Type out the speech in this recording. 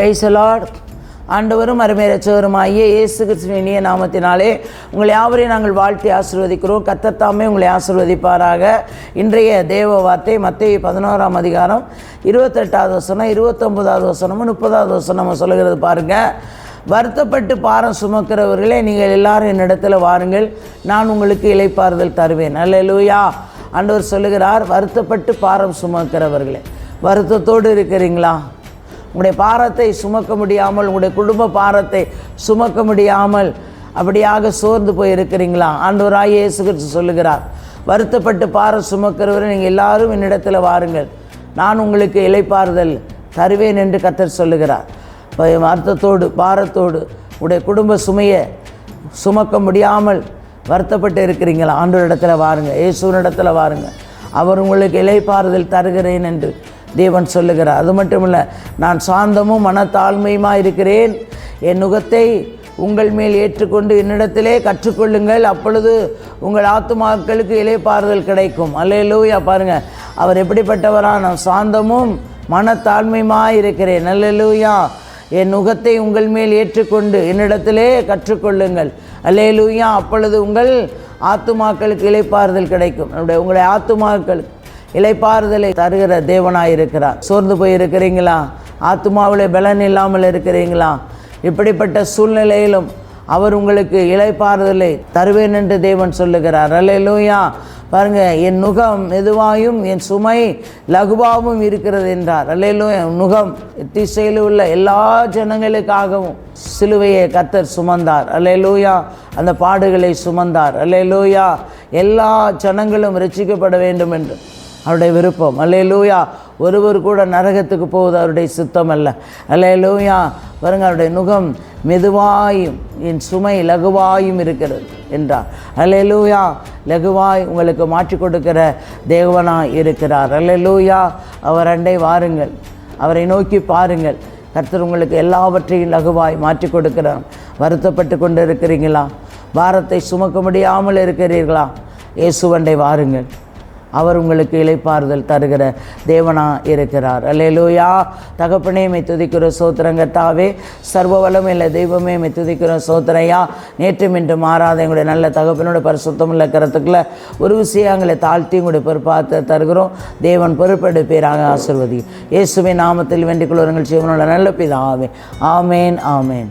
பிரைசலாட் ஆண்டவரும் அருமையரச்சவருமாகிய இயேசு கிறிஸ்துவின் இனிய நாமத்தினாலே உங்களை யாவரையும் நாங்கள் வாழ்த்தி ஆசிர்வதிக்கிறோம். கத்தத்தாமே உங்களை ஆசிர்வதிப்பாராக. இன்றைய தேவ வார்த்தை மத்திய பதினோராம் அதிகாரம் இருபத்தெட்டாவது வசனம் இருபத்தொம்போதாவது வசனமும் முப்பதாவது வசனமும் சொல்லுகிறது பாருங்கள் வருத்தப்பட்டு பாரம் சுமக்கிறவர்களே நீங்கள் எல்லாரும் என்னிடத்தில் வாருங்கள். நான் உங்களுக்கு இலைப்பாறுதல் தருவேன். அல்லேலூயா ஆண்டவர் சொல்லுகிறார் வருத்தப்பட்டு பாரம் சுமக்கிறவர்களே. வருத்தத்தோடு இருக்கிறீங்களா? உங்களுடைய பாரத்தை சுமக்க முடியாமல் உங்களுடைய குடும்ப பாரத்தை சுமக்க முடியாமல் அப்படியாக சோர்ந்து போய் இருக்கிறீங்களா ஆண்டவராய் இயேசு கிறிஸ்து சொல்லுகிறார் வருத்தப்பட்டு பார சுமக்கிறவரை நீங்கள் எல்லாரும் என்னிடத்தில் வாருங்கள். நான் உங்களுக்கு இலைப்பாறுதல் தருவேன் என்று கத்தர் சொல்லுகிறார். வருத்தத்தோடு பாரத்தோடு உடைய குடும்ப சுமையை சுமக்க முடியாமல் வருத்தப்பட்டு இருக்கிறீங்களா? ஆண்டோரிடத்துல வாருங்க இயேசுவனிடத்தில் வாருங்கள் அவர் உங்களுக்கு இலைப்பாறுதல் தருகிறேன் என்று தேவன் சொல்லுகிறார். அது மட்டும் இல்லை நான் சாந்தமும் மனத்தாழ்மையுமாக இருக்கிறேன்? என் நுகத்தை உங்கள் மேல் ஏற்றுக்கொண்டு என்னிடத்திலே கற்றுக்கொள்ளுங்கள். அப்பொழுது உங்கள் ஆத்துமாக்களுக்கு இலைப்பாறுதல் கிடைக்கும். அல்லேலூயா பாருங்கள் அவர் எப்படிப்பட்டவரா? நான் சாந்தமும் மனத்தாழ்மையுமாக இருக்கிறேன். அல்லேலூயா. என் நுகத்தை உங்கள் மேல் ஏற்றுக்கொண்டு என்னிடத்திலே கற்றுக்கொள்ளுங்கள். அல்லேலூயா. அப்பொழுது உங்கள் ஆத்துமாக்களுக்கு இலைப்பாறுதல் கிடைக்கும். நம்முடைய உங்களுடைய ஆத்துமாக்களுக்கு இலைப்பாறுதலை தருகிற தேவனாயிருக்கிறார். சோர்ந்து போய் இருக்கிறீங்களா பலன் இல்லாமல் இருக்கிறீங்களா? இப்படிப்பட்ட சூழ்நிலையிலும் அவர் உங்களுக்கு இலைப்பாறுதலை தருவேன் என்று தேவன் சொல்லுகிறார். அல்லையிலூயா பாருங்க என் நுகம் மெதுவாயும் என் சுமை லகுவாகவும் இருக்கிறது என்றார். அல்லையிலும் என் நுகம் திசையில் உள்ள எல்லா ஜனங்களுக்காகவும் சிலுவையை கத்தர் சுமந்தார். அல்லையிலூயா அந்த பாடுகளை சுமந்தார். அல்லையிலூயா எல்லா ஜனங்களும் ரட்சிக்கப்பட வேண்டும் என்று. அவருடைய விருப்பம். அல்லேலூயா. ஒருவர் கூட நரகத்துக்கு போவது அவருடைய சித்தம் அல்ல. அல்லேலூயா. பாருங்க அவருடைய நுகம் மெதுவாயும் என் சுமை லகுவாயும் இருக்கிறது என்றார். அல்லேலூயா. லகுவாய் உங்களுக்கு மாற்றி கொடுக்கிற தேவனாய் இருக்கிறார். அல்லேலூயா. அவர் அண்டை வாருங்கள். அவரை நோக்கி பாருங்கள். கர்த்தர் உங்களுக்கு எல்லாவற்றையும் லகுவாய் மாற்றி கொடுக்கிறார். வருத்தப்பட்டு கொண்டு இருக்கிறீங்களா பாரத்தை சுமக்க முடியாமல் இருக்கிறீர்களா? இயேசுவண்டை வாருங்கள். அவர் உங்களுக்கு இளைப்பாறுதல் தருகிற தேவனா இருக்கிறார். அல்லேலூயா. தகப்பனே மை துதிக்கிற சோத்திரங்கத்தாவே சர்வ இல்லை தெய்வமே மை துதிக்கிற சோத்திரையா. நேற்றும் இன்று மாறாத எங்களுடைய நல்ல தகப்பனோட பரிசுத்தமுள்ள கருத்துக்களை ஒரு விஷயங்களை தாழ்த்தி உங்களுடைய பொறுப்பாக தருகிறோம். தேவன் பொறுப்பெடுப்பீராக ஆசிர்வதி இயேசுவின் நாமத்தில் வேண்டிக் கொள்வர்கள் ஜீவனோட நல்ல பிதாவே. ஆமேன் ஆமேன்.